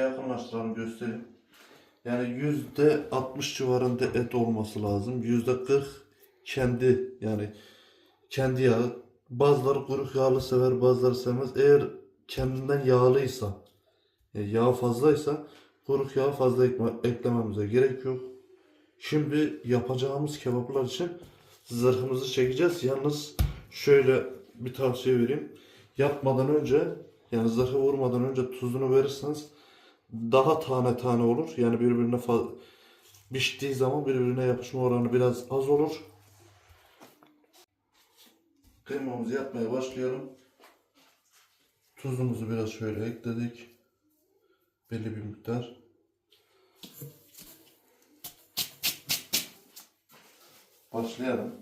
Yakınlaştıralım göstereyim. Yani yüzde 60 civarında et olması lazım. Yüzde 40 kendi yani kendi yağı. Bazıları kuyruk yağlı sever, bazıları sevmez. Eğer kendinden yağlıysa, e, yağ fazlaysa kuyruk yağı fazla eklememize gerek yok. Şimdi yapacağımız kebaplar için zırhımızı çekeceğiz. Yalnız şöyle bir tavsiye vereyim. Yapmadan önce yani zırhı vurmadan önce tuzunu verirseniz daha tane tane olur. Yani birbirine piştiği zaman birbirine yapışma oranı biraz az olur. Kıymamızı yapmaya başlayalım. Tuzumuzu biraz şöyle ekledik. Belli bir miktar. Başlayalım.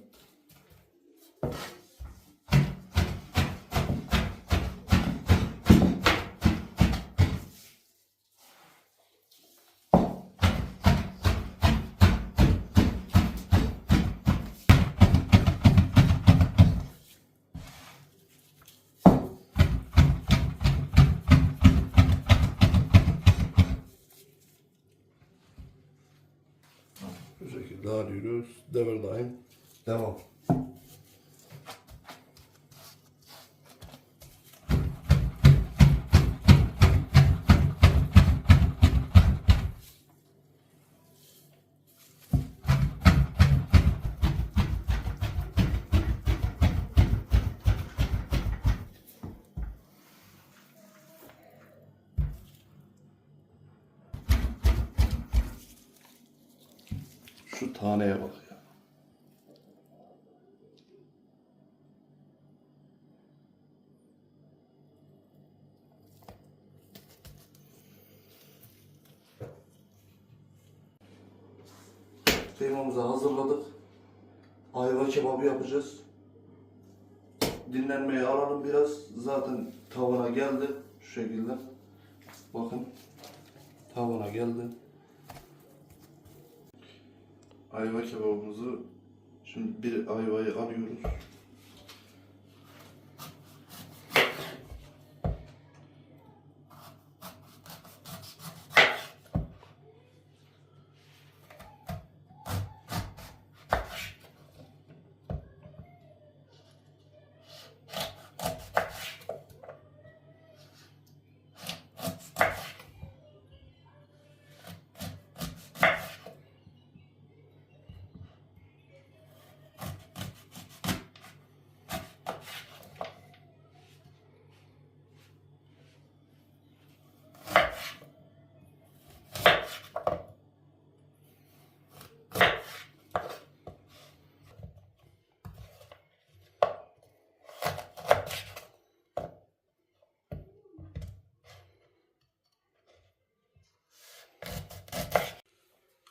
Şekilde alıyoruz. Devir Devam. Şu taneye bak ya. Kıymamızı hazırladık. Ayva kebabı yapacağız. Dinlenmeye alalım biraz. Zaten tavana geldi. Şu şekilde. Bakın. Tavana geldi. Ayva kebabımızı şimdi bir ayvayı alıyoruz.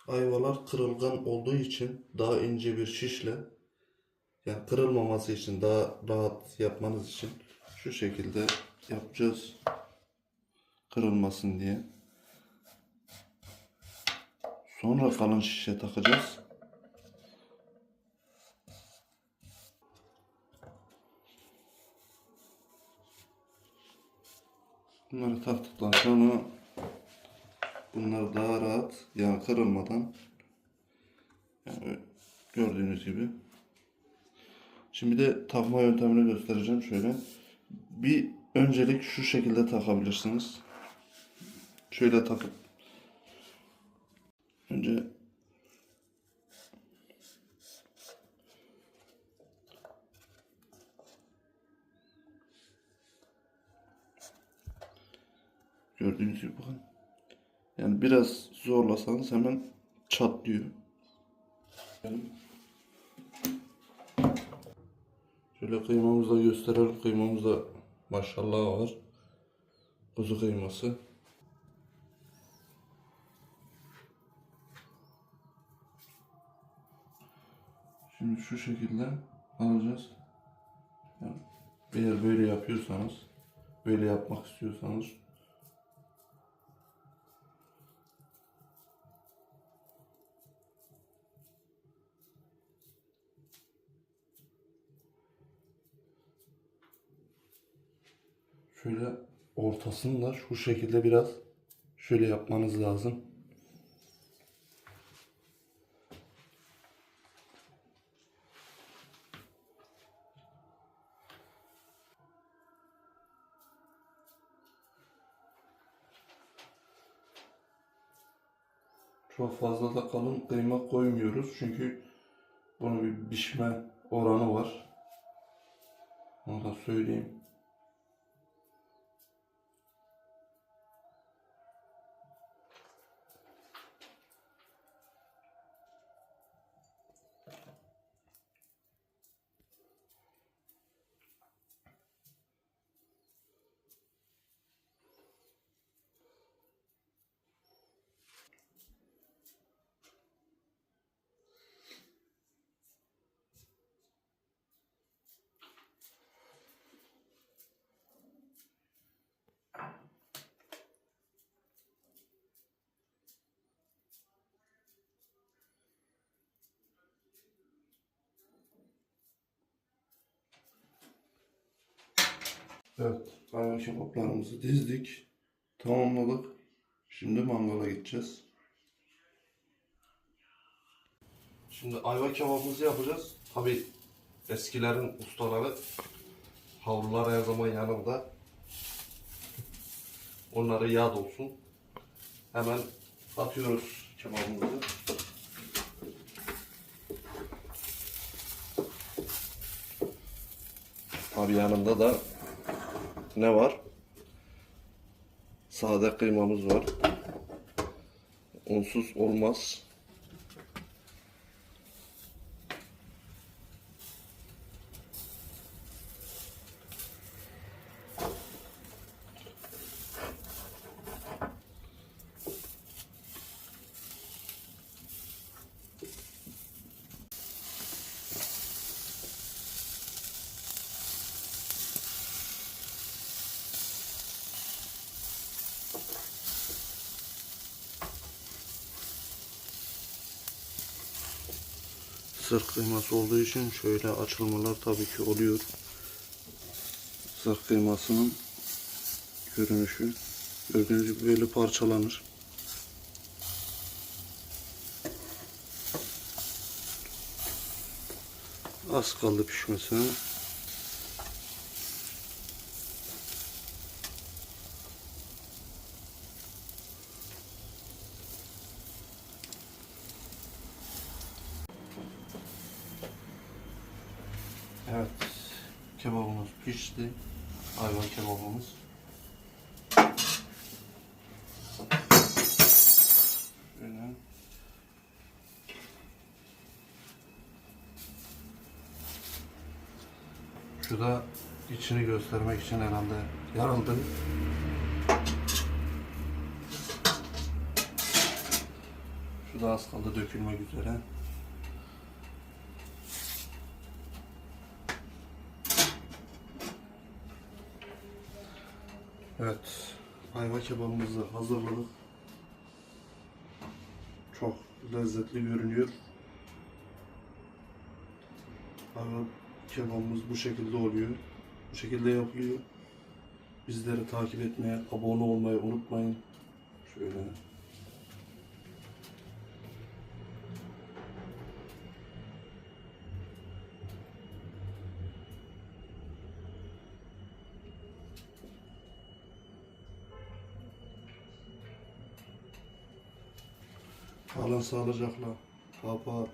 Ayvalar kırılgan olduğu için daha ince bir şişle yani kırılmaması için daha rahat yapmanız için şu şekilde yapacağız. Kırılmasın diye. Sonra kalın şişe takacağız. Bunları taktıktan sonra bunlar daha rahat yani kırılmadan yani gördüğünüz gibi. Şimdi de takma yöntemini göstereceğim şöyle. Bir öncelik şu şekilde takabilirsiniz. Şöyle takıp önce gördüğünüz gibi bakın. Yani biraz zorlasanız hemen çatlıyor. Şöyle kıymamızı da gösterelim. Kıymamızda maşallah var. Kuzu kıyması. Şimdi şu şekilde alacağız. Yani eğer böyle yapıyorsanız, böyle yapmak istiyorsanız şöyle ortasını da şu şekilde biraz Şöyle yapmanız lazım. Çok fazla da kalın kıyma koymuyoruz çünkü bunun bir pişme oranı var. Onu da söyleyeyim. Evet, ayva kebaplarımızı dizdik. Tamamladık. Şimdi mangala gideceğiz. Şimdi ayva kebabımızı yapacağız. Tabi eskilerin ustaları havlular her zaman yanında. Onlara yad olsun. Hemen atıyoruz kebabımızı. Abi yanında da ne var? Sade kıymamız var. Onsuz olmaz. Sırf kıyması olduğu için şöyle açılmalar tabii ki oluyor. Sırf kıymasının görünüşü gördüğünüz gibi böyle parçalanır. Az kaldı pişmesine. Evet. Kebabımız pişti. Hayvan kebabımız. Şöyle. Şu da içini göstermek için herhalde yarıldı. Şu da az kaldı dökülmek üzere. Evet, ayva kebabımızı hazırladık. Çok lezzetli görünüyor. Ayva kebabımız bu şekilde oluyor. Bu şekilde yapılıyor. Bizleri takip etmeye, abone olmayı unutmayın. Şöyle. Kalın sağlıcakla. Kapat.